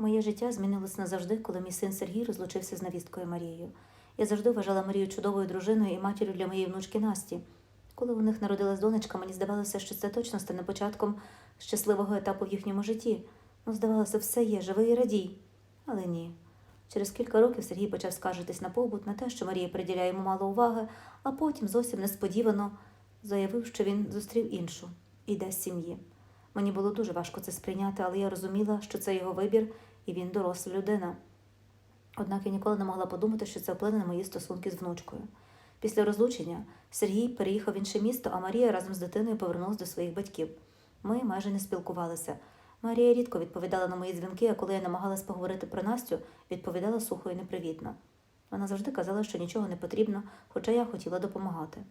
Моє життя змінилось назавжди, коли мій син Сергій розлучився з навісткою Марією. Я завжди вважала Марію чудовою дружиною і матір'ю для моєї внучки Насті. Коли у них народилась донечка, мені здавалося, що це точно стане початком щасливого етапу в їхньому житті. Ну, здавалося, все є, живий і радій. Але ні. Через кілька років Сергій почав скаржитись на побут, на те, що Марія приділяє йому мало уваги, а потім зовсім несподівано заявив, що він зустрів іншу і йде з сім'ї. Мені було дуже важко це сприйняти, але я розуміла, що це його вибір, і він доросла людина. Однак я ніколи не могла подумати, що це вплине на мої стосунки з внучкою. Після розлучення Сергій переїхав в інше місто, а Марія разом з дитиною повернулася до своїх батьків. Ми майже не спілкувалися. Марія рідко відповідала на мої дзвінки, а коли я намагалась поговорити про Настю, відповідала сухо і непривітно. Вона завжди казала, що нічого не потрібно, хоча я хотіла допомагати.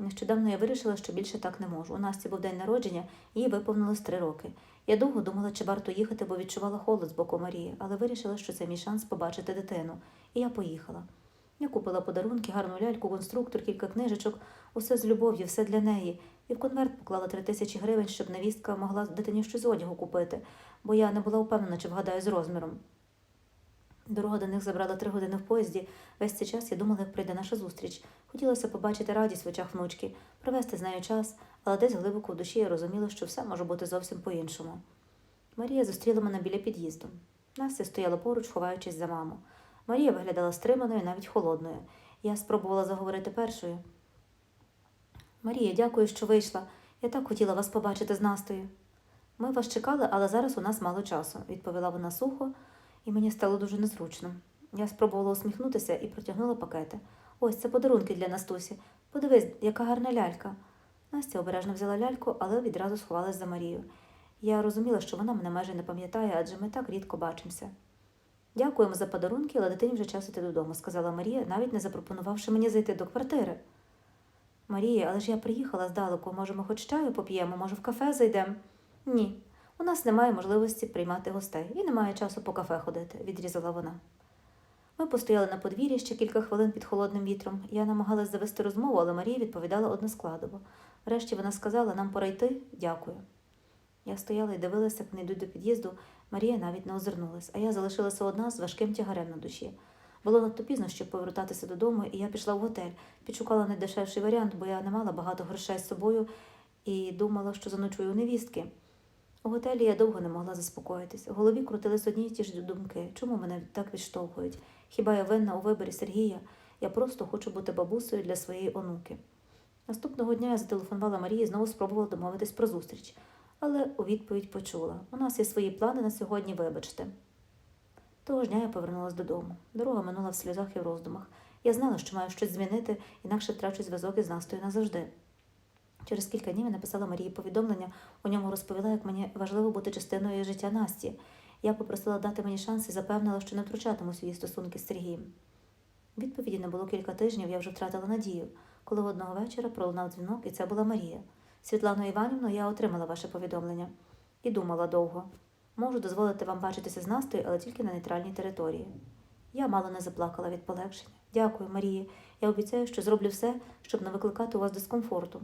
Нещодавно я вирішила, що більше так не можу. У Насті був день народження, їй виповнилось три роки. Я довго думала, чи варто їхати, бо відчувала холод з боку Марії, але вирішила, що це мій шанс побачити дитину. І я поїхала. Я купила подарунки, гарну ляльку, конструктор, кілька книжечок, усе з любов'ю, все для неї. І в конверт поклала три тисячі гривень, щоб невістка могла дитині щось одягу купити, бо я не була впевнена, чи вгадаю з розміром. Дорога до них забрала три години в поїзді. Весь цей час я думала, як прийде наша зустріч. Хотілося побачити радість в очах внучки, провести з нею час, але десь глибоко в душі я розуміла, що все може бути зовсім по-іншому. Марія зустріла мене біля під'їзду. Настя стояла поруч, ховаючись за маму. Марія виглядала стриманою, навіть холодною. Я спробувала заговорити першою. Марія, дякую, що вийшла. Я так хотіла вас побачити з Настою. Ми вас чекали, але зараз у нас мало часу, відповіла вона сухо, і мені стало дуже незручно. Я спробувала усміхнутися і протягнула пакети. Ось це подарунки для Настусі. Подивись, яка гарна лялька. Настя обережно взяла ляльку, але відразу сховалась за Марію. Я розуміла, що вона мене майже не пам'ятає, адже ми так рідко бачимося. Дякуємо за подарунки, але дитині вже час іти додому, сказала Марія, навіть не запропонувавши мені зайти до квартири. Марія, але ж я приїхала здалеку. Може, ми хоч чаю поп'ємо, може, в кафе зайдемо? Ні. У нас немає можливості приймати гостей і немає часу по кафе ходити, відрізала вона. Ми постояли на подвір'ї ще кілька хвилин під холодним вітром. Я намагалась завести розмову, але Марія відповідала односкладово. Врешті вона сказала, нам пора йти, дякую. Я стояла і дивилася, як вони йдуть до під'їзду. Марія навіть не озирнулась, а я залишилася одна з важким тягарем на душі. Було надто пізно, щоб повертатися додому, і я пішла в готель, підшукала найдешевший варіант, бо я не мала багато грошей з собою і думала, що заночую у невістки. У готелі я довго не могла заспокоїтись. У голові крутились одні й ті ж думки. Чому мене так відштовхують? Хіба я винна у виборі Сергія? Я просто хочу бути бабусею для своєї онуки. Наступного дня я зателефонувала Марії і знову спробувала домовитись про зустріч, але у відповідь почула: у нас є свої плани на сьогодні, вибачте. Того ж дня я повернулася додому. Дорога минула в сльозах і в роздумах. Я знала, що маю щось змінити, інакше втрачу зв'язок із Настою назавжди. Через кілька днів я написала Марії повідомлення, у ньому розповіла, як мені важливо бути частиною життя Насті. Я попросила дати мені шанс і запевнила, що не втручатимусь у її стосунки з Сергієм. Відповіді не було кілька тижнів, я вже втратила надію, коли одного вечора пролунав дзвінок, і це була Марія. Світлано Іванівно, я отримала ваше повідомлення і думала довго. Можу дозволити вам бачитися з Настою, але тільки на нейтральній території. Я мало не заплакала від полегшення. Дякую, Марії. Я обіцяю, що зроблю все, щоб не викликати у вас дискомфорту.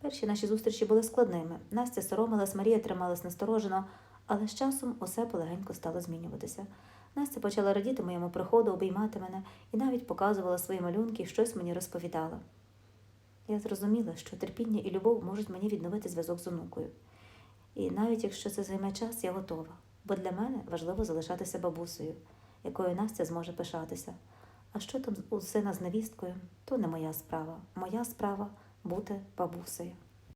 Перші наші зустрічі були складними. Настя соромилась, Марія трималась насторожено, але з часом усе полегенько стало змінюватися. Настя почала радіти моєму приходу, обіймати мене і навіть показувала свої малюнки і щось мені розповідала. Я зрозуміла, що терпіння і любов можуть мені відновити зв'язок з онукою. І навіть якщо це займе час, я готова, бо для мене важливо залишатися бабусею, якою Настя зможе пишатися. А що там у сина з невісткою, то не моя справа. Моя справа бути бабусею.